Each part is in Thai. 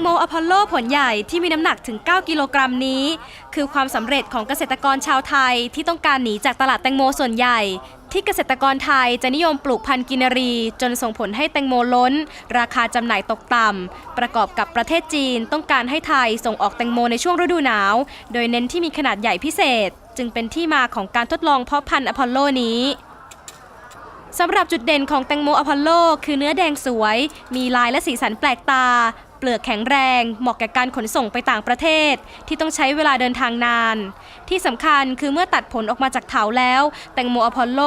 โมอพอลโลผลใหญ่ที่มีน้ำหนักถึง 9 กิโลกรัมนี้ คือความสำเร็จของเกษตรกรชาวไทยที่ต้องการหนีจากตลาดแตงโมส่วนใหญ่ ที่เกษตรกรไทยจะนิยมปลูกพันธุ์กินรี จนส่งผลให้แตงโมล้น ราคาจำหน่ายตกต่ำประกอบกับประเทศจีนต้องการให้ไทยส่งออกแตงโมในช่วงฤดูหนาว โดยเน้นที่มีขนาดใหญ่พิเศษ จึงเป็นที่มาของการทดลองเพาะพันธุ์อพอลโลนี้ สำหรับจุดเด่นของแตงโมอพอลโล คือเนื้อแดงสวย มีลายและสีสันแปลกตา เปลือกแข็งแรง เหมาะแก่การขนส่งไปต่างประเทศ ที่ต้องใช้เวลาเดินทางนาน ที่สำคัญคือเมื่อตัดผลออกมาจากเถาแล้ว แตงโมอพอลโล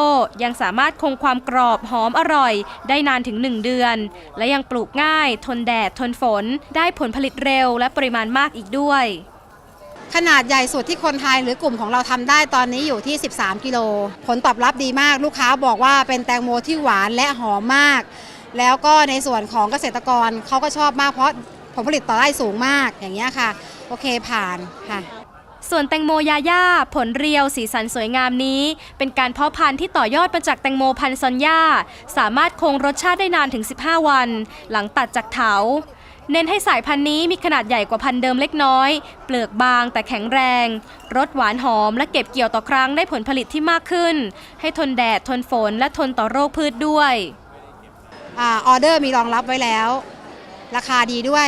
ยังสามารถคงความกรอบหอมอร่อย ได้นานถึง 1 เดือน และยังปลูกง่าย ทนแดด ทนฝน ได้ผลผลิตเร็ว และปริมาณมากอีกด้วย ขนาดใหญ่สุดที่คนไทยหรือกลุ่มของเราทำได้ตอนนี้อยู่ที่ 13 กิโล ผลตอบรับดีมากลูกค้าบอกว่าเป็นแตงโมที่หวานและหอมมาก แล้วก็ในส่วนของเกษตรกรเขาก็ชอบมากเพราะผลผลิตต่อไร่สูงมากอย่างเงี้ยค่ะ โอเคผ่านค่ะส่วนแตงโมยาย่าผลเรียวสีสันสวยงามนี้ เป็นการเพาะพันธุ์ที่ต่อยอดมาจากแตงโมพันธุ์ซอนย่าสามารถคงรสชาติได้นานถึง 15 วัน หลังตัดจากเถา เน้นให้สายพันธุ์นี้มีขนาดใหญ่กว่าพันธุ์เดิมเล็กน้อย เปลือกบางแต่แข็งแรง รสหวานหอมและเก็บเกี่ยวต่อครั้งได้ผลผลิตที่มากขึ้น ให้ทนแดดทนฝนและทนต่อโรคพืชด้วยอออเดอร์มีรองรับไว้แล้ว ราคาดีด้วย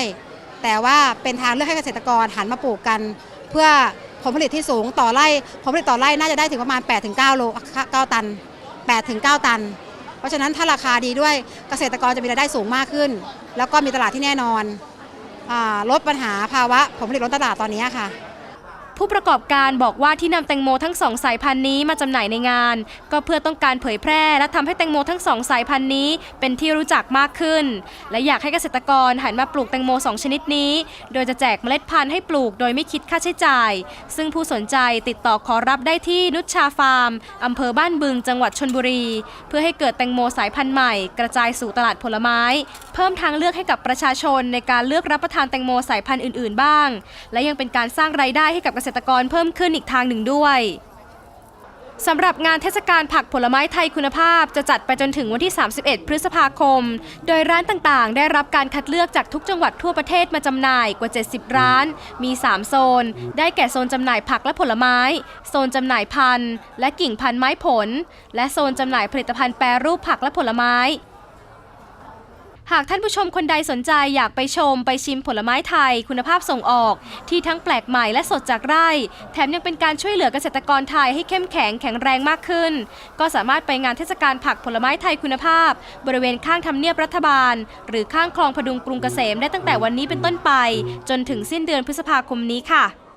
แต่ว่าเป็นทางเลือกให้เกษตรกรหันมาปลูกกัน เพื่อผลผลิตที่สูงต่อไร่ผลผลิตต่อไร่น่าจะได้ถึงประมาณ 8-9โล9ตัน 8-9 ตัน เพราะฉะนั้นถ้าราคาดีด้วยเกษตรกรจะมีรายได้สูงมากขึ้น แล้วก็มีตลาดที่แน่นอนอลดปัญหาภาวะผลผลิตล้นตลาดตอนนี้ค่ะ ผู้ประกอบการบอกว่าที่นำแตงโมทั้งสองสายพันธุ์นี้มาจำหน่ายในงาน ก็เพื่อต้องการเผยแพร่ และทำให้แตงโมทั้งสองสายพันธุ์นี้ เป็นที่รู้จักมากขึ้น และอยากให้เกษตรกรหันมาปลูกแตงโมสองชนิดนี้ โดยจะแจกเมล็ดพันธุ์ให้ปลูกโดยไม่คิดค่าใช้จ่าย ซึ่งผู้สนใจติดต่อขอรับได้ที่นุชชาฟาร์มอำเภอบ้านบึงจังหวัดชนบุรี เพื่อให้เกิดแตงโมสายพันธุ์ใหม่ กระจายสู่ตลาดผลไม้ เพิ่มทางเลือกให้กับประชาชนในการเลือกรับประทานแตงโมสายพันธุ์อื่น ๆ บ้าง และยังเป็นการสร้างรายได้ให้กับเกษตรกรเพิ่มขึ้นอีกทางหนึ่งด้วยสำหรับงานเทศกาลผักผลไม้ไทยคุณภาพ จะจัดไปจนถึงวันที่ 31 พฤษภาคม โดยร้านต่างๆ ได้รับการคัดเลือกจากทุกจังหวัดทั่วประเทศมาจำหน่ายกว่า 70 ร้าน มี 3 โซน ได้แก่โซนจำหน่ายผักและผลไม้ โซนจำหน่ายพันธุ์และกิ่งพันธุ์ไม้ผล และโซนจำหน่ายผลิตภัณฑ์แปรรูปผักและผลไม้ หากท่านผู้ชมคนใดสนใจอยากไปชมไปชิมผลไม้ไทย คุณภาพส่งออก ที่ทั้งแปลกใหม่และสดจากไร่ แถมยังเป็นการช่วยเหลือเกษตรกรไทยให้เข้มแข็งแข็งแรงมากขึ้น ก็สามารถไปงานเทศกาลผักผลไม้ไทยคุณภาพ บริเวณข้างทำเนียบรัฐบาล หรือข้างคลองพดุงกรุงเกษมได้ตั้งแต่วันนี้เป็นต้นไป จนถึงสิ้นเดือนพฤษภาคมนี้ค่ะ